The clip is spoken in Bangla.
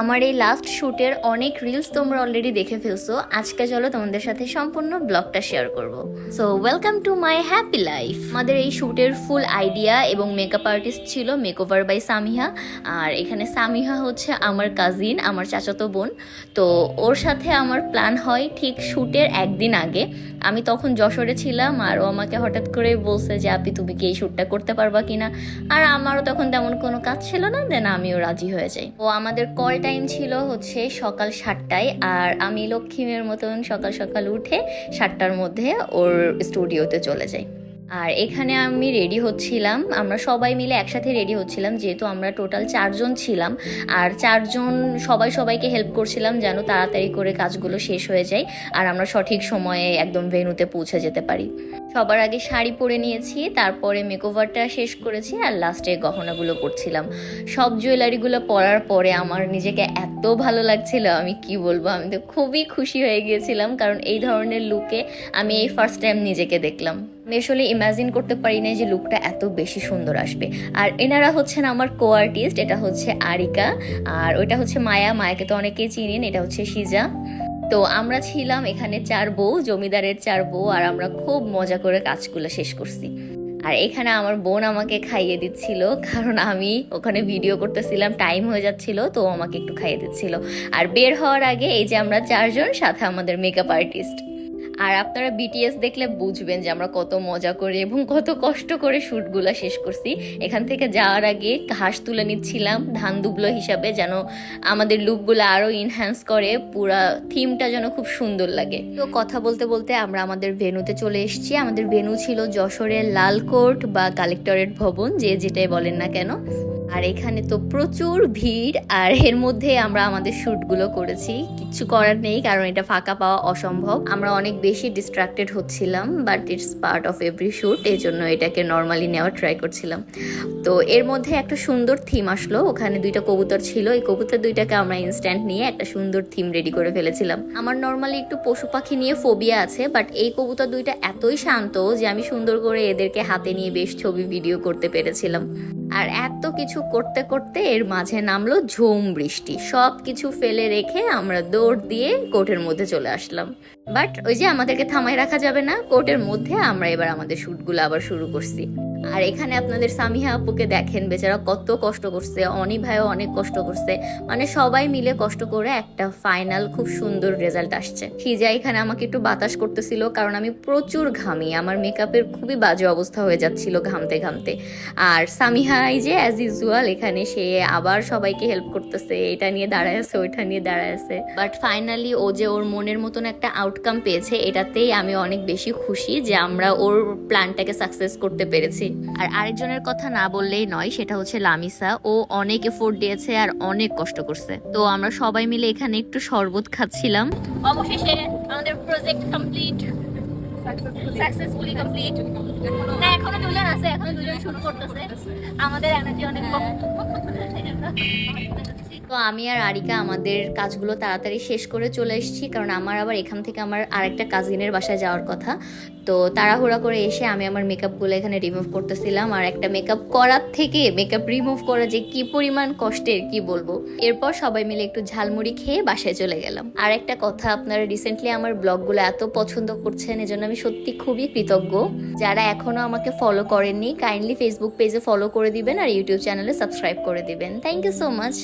আমার এই লাস্ট শ্যুটের অনেক রিলস তোমরা অলরেডি দেখে ফেলছো। আজকে চলো তোমাদের সাথে সম্পূর্ণ ব্লগটা শেয়ার করব। So welcome to my happy life আমাদের এই শ্যুটের ফুল আইডিয়া এবং মেকআপ আর্টিস্ট ছিল মেকওভার বাই সামিহা। আর এখানে সামিহা হচ্ছে আমার কাজিন আমার চাচাতো বোন। তো ওর সাথে আমার প্ল্যান হয় ঠিক শ্যুটের একদিন আগে। আমি তখন যশোরে ছিলাম, আর ও আমাকে হঠাৎ করে বলছে যে আপনি তুমি কি এই শ্যুটটা করতে পারবা কিনা? আর আমারও তখন তেমন কোনো কাজ ছিল না দেন আমিও রাজি হয়ে যাই। ও আমাদের কল টাইম ছিল হচ্ছে সকাল সাতটায় আর আমি লক্ষ্মীমের মতন সকাল সকাল উঠে সাতটার মধ্যে ওর স্টুডিওতে চলে যাই। আর এখানে আমি রেডি হচ্ছিলাম। আমরা সবাই মিলে একসাথে রেডি হচ্ছিলাম, যেহেতু আমরা টোটাল চারজন ছিলাম। আর চারজন, সবাই সবাইকে হেল্প করছিলাম যেন তাড়াতাড়ি করে কাজগুলো শেষ হয়ে যায় আর আমরা সঠিক সময়ে একদম ভেনুতে পৌঁছে যেতে পারি। সবার আগে শাড়ি পরে নিয়েছি, তারপরে মেকওভারটা শেষ করেছি আর লাস্টে গহনাগুলো পরছিলাম। সব জুয়েলারিগুলো পরার পরে আমার নিজেকে এত ভালো লাগছিল, আমি কি বলব? আমি তো খুবই খুশি হয়ে গিয়েছিলাম, কারণ এই ধরনের লুকে আমি এই ফার্স্ট টাইম নিজেকে দেখলাম। আমি আসলে ইমাজিন করতে পারি না যে লুকটা এত বেশি সুন্দর আসবে। আর এনারা হচ্ছেন আমার কো আর্টিস্ট এটা হচ্ছে আরিকা, আর ওইটা হচ্ছে মায়া। মায়াকে তো অনেকেই চিনেন, এটা হচ্ছে সিজা তো আমরা ছিলাম এখানে চার বউ, জমিদারের চার বউ, আর আমরা খুব মজা করে কাজগুলো শেষ করছি। আর এখানে আমার বোন আমাকে খাইয়ে দিচ্ছিল, কারণ আমি ওখানে ভিডিও করতেছিলাম টাইম হয়ে যাচ্ছিল, তো আমাকে একটু খাইয়ে দিচ্ছিল। আর বের হওয়ার আগে এই যে আমরা চারজন, সাথে আমাদের মেকআপ আর্টিস্ট আর আপনারা বিটিএস দেখলে বুঝবেন যে আমরা কত মজা করে এবং কত কষ্ট করে শ্যুটগুলো শেষ করছি। এখান থেকে যাওয়ার আগে ঘাস তুলে নিচ্ছিলাম ধান দুবলো হিসাবে যেন আমাদের লুকগুলো আরও ইনহ্যান্স করে, পুরা থিমটা যেন খুব সুন্দর লাগে। তো কথা বলতে বলতে আমরা আমাদের ভেনুতে চলে এসেছি। আমাদের ভেনু ছিল যশোরের লালকোট বা কালেক্টরেট ভবন, যে যেটাই বলেন না কেন। আর এখানে তো প্রচুর ভিড়, আর এর মধ্যে আমরা আমাদের শ্যুটগুলো করেছি। কিচ্ছু করার নেই, কারণ এটা ফাঁকা পাওয়া অসম্ভব। আমরা অনেক বেশি ডিস্ট্রাক্টেড হচ্ছিলাম but it's part of every shoot এই জন্য এটাকে নর্মালি নেওয়ার ট্রাই করছিলাম। তো এর মধ্যে একটা সুন্দর থিম আসলো, ওখানে দুইটা কবুতর ছিল। এই কবুতর দুইটাকে আমরা ইনস্ট্যান্ট নিয়ে একটা সুন্দর থিম রেডি করে ফেলেছিলাম। আমার নর্মালি একটু পশু পাখি নিয়ে ফোবিয়া আছে বাট এই কবুতর দুইটা এতই শান্ত যে আমি সুন্দর করে এদেরকে হাতে নিয়ে বেশ ছবি ভিডিও করতে পেরেছিলাম। আর এত কিছু করতে করতে এর মাঝে নামলো ঝুম বৃষ্টি। সব কিছু ফেলে রেখে আমরা দৌড় দিয়ে কোর্টের মধ্যে চলে আসলাম। বাট ওই যে আমাদেরকে থামাই রাখা যাবে না, কোর্টের মধ্যে আমরা এবার আমাদের শ্যুটগুলো আবার শুরু করছি। আর এখানে আপনাদের সামিহা আপুকে দেখেন, বেচারা কত কষ্ট করছে অনি ভাইও অনেক কষ্ট করছে। মানে সবাই মিলে কষ্ট করে একটা ফাইনাল খুব সুন্দর রেজাল্ট আসছে। হিজা এখানে আমাকে একটু বাতাস করতেছিল, কারণ আমি প্রচুর ঘামি, আমার মেকআপের খুবই বাজে অবস্থা হয়ে যাচ্ছিল ঘামতে ঘামতে। আর সামিহা, এই যে অ্যাজ ইউজুয়াল এখানে সে আবার সবাইকে হেল্প করতেছে, এটা নিয়ে দাঁড়ায় আছে, ওইটা নিয়ে দাঁড়ায় আছে। বাট ফাইনালি ও যে ওর মনের মতন একটা আউটকাম পেয়েছে, এটাতেই আমি অনেক বেশি খুশি যে আমরা ওর প্ল্যানটাকে সাকসেস করতে পেরেছি। আর আরেকজনের কথা না বললেই নয়, সেটা হচ্ছে লামিসা। ও অনেক এফোর্ট দিয়েছে আর অনেক কষ্ট করছে। তো আমরা সবাই মিলে এখানে একটু শরবত খাচ্ছিলাম। অবশেষে আমাদের প্রজেক্ট কমপ্লিট সাকসেসফুলি কমপ্লিট না দুজন আছে দুজন শুরু করতেছে। আমাদের এনার্জি অনেক কম। তো আমি আর আরিকা আমাদের কাজগুলো তাড়াতাড়ি শেষ করে চলে এসেছি, কারণ আমার আবার এখান থেকে আমার আরেকটা কাজিনের বাসায় যাওয়ার কথা। তো তাড়াহুড়া করে এসে আমি আমার মেকআপগুলো এখানে রিমুভ করতেছিলাম আর একটা মেকআপ করার থেকে মেকআপ রিমুভ করা যে কি পরিমাণ কষ্টের কি বলব? এরপর সবাই মিলে একটু ঝালমুড়ি খেয়ে বাসায় চলে গেলাম। আর একটা কথা, আপনারা রিসেন্টলি আমার ব্লগগুলো এত পছন্দ করছেন, এজন্য আমি সত্যি খুবই কৃতজ্ঞ। যারা এখনও আমাকে ফলো করেননি কাইন্ডলি ফেসবুক পেজে ফলো করে দিবেন আর ইউটিউব চ্যানেলে সাবস্ক্রাইব করে দিবেন। Thank you so much